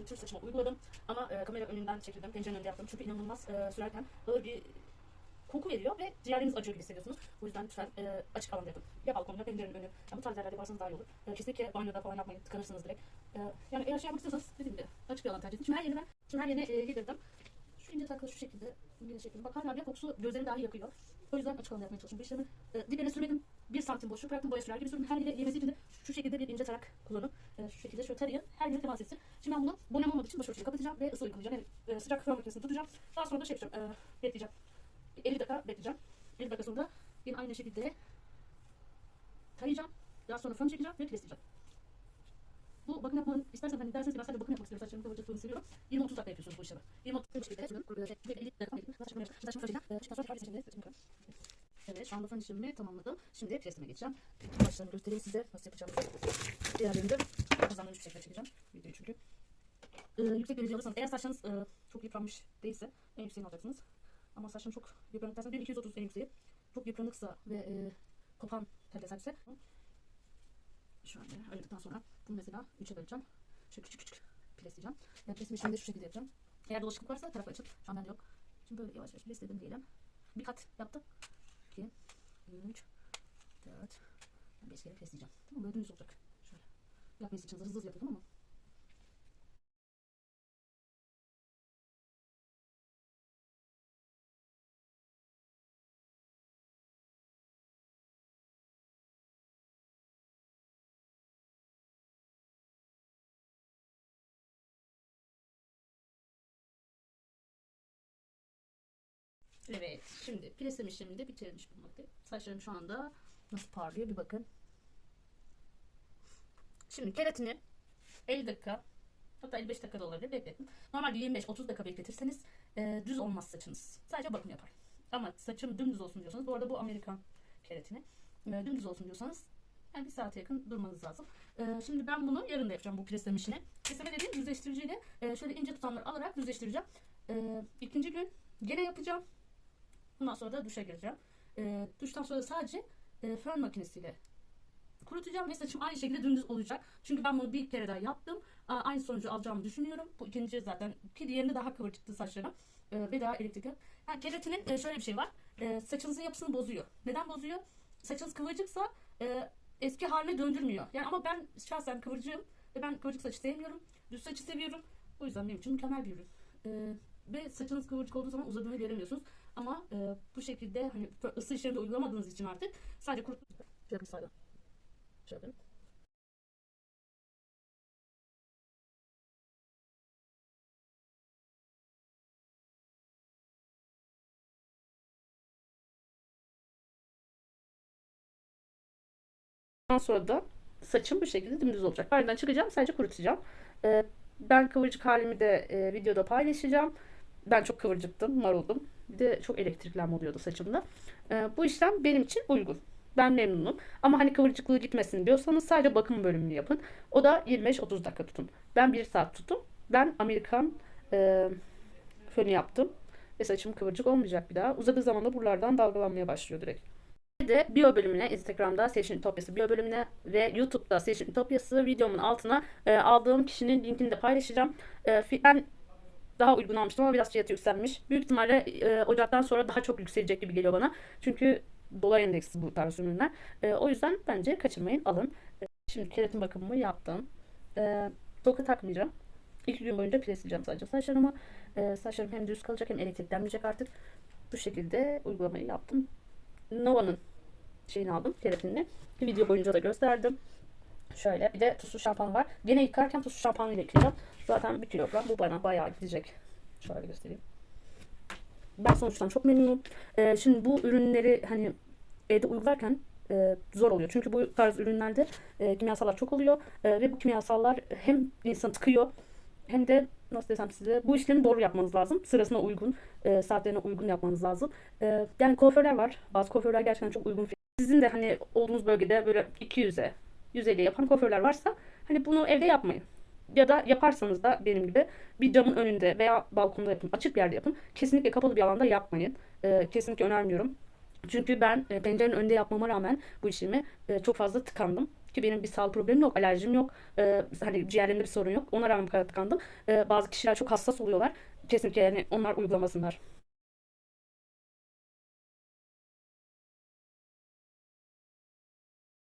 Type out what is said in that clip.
Şimdi tüm saçıma uyguladım ama e, kamera önünden çekildim. Pencerenin önünde yaptım. Çünkü inanılmaz e, sürerken ağır bir koku veriyor ve ciğerleriniz acıyor gibi hissediyorsunuz. O yüzden lütfen e, açık alanda yapın. Ya balkonda, pencerenin önü. Ya bu tarz yerlerde yaparsanız daha iyi olur. E, kesinlikle banyoda falan yapmayın. Tıkanırsınız direkt. E, yani eğer şey yapmak istiyorsanız dediğim gibi açık bir alan tercih edin. Şimdi her yerine ben şimdi her yerine e, yedirdim. Şu ince takla şu şekilde. ince şekilde. Bak hala kokusu gözlerimi dahi yakıyor. O yüzden açık alanda yapmaya çalışıyorum. Bu işlemi e, dibine sürmedim. Bir santim boşluk bıraktım. Boya sürer gibi sürdüm. Her yere yemesi için de şu şekilde bir ince tarak kullanın. E, şu şekilde şöyle tarayın. Her yere temas etsin. Şimdi ben bunu bonem olmadığı için başörtüyle uygulayacağım. Yani e, sıcak fön makinesini tutacağım. Daha sonra da şey yapacağım. E, bekleyeceğim. Bir 50 dakika bekleyeceğim. 50 dakika sonra yine aynı şekilde tarayacağım. Daha sonra fön çekeceğim ve presleyeceğim. Bu bakım yapmanın istersen hani derseniz ben sadece bakım yapmak istiyorum. Saçlarımı kıvırcıklığını seviyorum. 20-30 dakika yapıyorsunuz bu işlemi. 20-30 dakika şekilde. Şey, bir 50 dakika. Saçlarımı yapacağım. Saçlarımı fön çekeceğim. Çıktıktan sonra de saçımı yıkarım. Evet şu anda fön işlemimi tamamladım. Şimdi presleme geçeceğim. Başlarını göstereyim size nasıl yapacağımızı. Diğerlerini de hızlandırmış bir şekilde çekeceğim. Ee, yüksek derece alırsanız eğer saçlarınız e, çok yıpranmış değilse en yükseğini alacaksınız. Ama saçlarım çok yıpranık dersen 1230 en yükseği. Çok yıpranıksa ve e, kopan telde saçsa şöyle ayırdıktan sonra bunu mesela 3'e böleceğim. Şöyle küçük küçük presleyeceğim. Yani presimi şimdi şu şekilde yapacağım. Eğer bulaşıklık varsa tarafı açıp şu an bende yok. Şimdi böyle yavaş yavaş presledim diyelim. Bir kat yaptım. 2 3 4 5 kere presleyeceğim. Tamam böyle düz olacak. Şöyle. Yapmayız için hızlı hızlı yapıyorum ama. Evet, şimdi presleme işlemini de bitirmiş bulmaktayım. Saçlarım şu anda nasıl parlıyor bir bakın. Şimdi keratini 50 dakika hatta 55 dakika da olabilir bekletin. Normalde 25-30 dakika bekletirseniz e, düz olmaz saçınız. Sadece bakım yapar. Ama saçım dümdüz olsun diyorsanız, bu arada bu Amerikan keratini. E, dümdüz olsun diyorsanız yani bir saate yakın durmanız lazım. E, şimdi ben bunu yarın da yapacağım bu presleme işini. Presleme dediğim düzleştiriciyle e, şöyle ince tutamları alarak düzleştireceğim. E, ikinci gün gene yapacağım. Bundan sonra da duşa gireceğim. E, duştan sonra sadece e, fön makinesiyle kurutacağım ve saçım aynı şekilde dümdüz olacak. Çünkü ben bunu bir kere daha yaptım. A, aynı sonucu alacağımı düşünüyorum. Bu ikinci zaten ki diğerinde daha kıvırcıktı saçlarım. E, ve daha elektrikli. Yani keratinin e, şöyle bir şey var. E, saçınızın yapısını bozuyor. Neden bozuyor? Saçınız kıvırcıksa e, eski haline döndürmüyor. Yani ama ben şahsen kıvırcığım ve ben kıvırcık saçı sevmiyorum. Düz saçı seviyorum. O yüzden benim için mükemmel bir ürün. E, ve saçınız kıvırcık olduğu zaman uzadığını göremiyorsunuz. Ama e, bu şekilde hani ısı işleminde uygulamadığınız için artık sadece kurut... Şöyle bir sayda. Şöyle. Ondan sonra da saçım bu şekilde dümdüz olacak. Bardağdan çıkacağım sadece kurutacağım. Ee, ben kıvırcık halimi de e, videoda paylaşacağım. Ben çok kıvırcıktım, maruldum. Bir de çok elektriklenme oluyordu saçımda. Ee, bu işlem benim için uygun. Ben memnunum. Ama hani kıvırcıklığı gitmesin diyorsanız sadece bakım bölümünü yapın. O da 25-30 dakika tutun. Ben 1 saat tuttum. Ben Amerikan e, fönü yaptım. Ve saçım kıvırcık olmayacak bir daha. Uzadığı zaman da buralardan dalgalanmaya başlıyor direkt. Bir de biyo bölümüne Instagram'da Seçin Ütopyası biyo bölümüne ve YouTube'da Seçin Ütopyası videomun altına e, aldığım kişinin linkini de paylaşacağım. E, ben daha uygun almıştım ama biraz fiyatı yükselmiş. Büyük ihtimalle e, Ocak'tan sonra daha çok yükselecek gibi geliyor bana. Çünkü dolar endeksi bu tarz ürünler. E, o yüzden bence kaçırmayın alın. E, şimdi keratin bakımımı yaptım. E, toka takmayacağım. İlk gün boyunca presleyeceğim sadece saçlarımı. E, saçlarım hem düz kalacak hem elektriklenmeyecek artık. Bu şekilde uygulamayı yaptım. Nova'nın şeyini aldım keratinini. Video boyunca da gösterdim. Şöyle bir de tuzlu şampuan var. Gene yıkarken tuzlu şampuanıyla yıkayacağım. Zaten bir kilogram bu bana bayağı gidecek. Şöyle göstereyim. Ben sonuçtan çok memnunum. Ee, şimdi bu ürünleri hani evde uygularken e, zor oluyor. Çünkü bu tarz ürünlerde e, kimyasallar çok oluyor. E, ve bu kimyasallar hem insanı tıkıyor hem de nasıl desem size bu işlemi doğru yapmanız lazım. Sırasına uygun, e, saatlerine uygun yapmanız lazım. E, yani kuaförler var. Bazı kuaförler gerçekten çok uygun. Sizin de hani olduğunuz bölgede böyle 200'e 150 yapan kuaförler varsa hani bunu evde yapmayın. Ya da yaparsanız da benim gibi bir camın önünde veya balkonda yapın. Açık bir yerde yapın. Kesinlikle kapalı bir alanda yapmayın. Ee, kesinlikle önermiyorum. Çünkü ben e, pencerenin önünde yapmama rağmen bu işimi e, çok fazla tıkandım. Ki benim bir sağlık problemim yok, alerjim yok, e, hani ciğerlerimde bir sorun yok. Ona rağmen bu kadar tıkandım. E, bazı kişiler çok hassas oluyorlar. Kesinlikle yani onlar uygulamasınlar.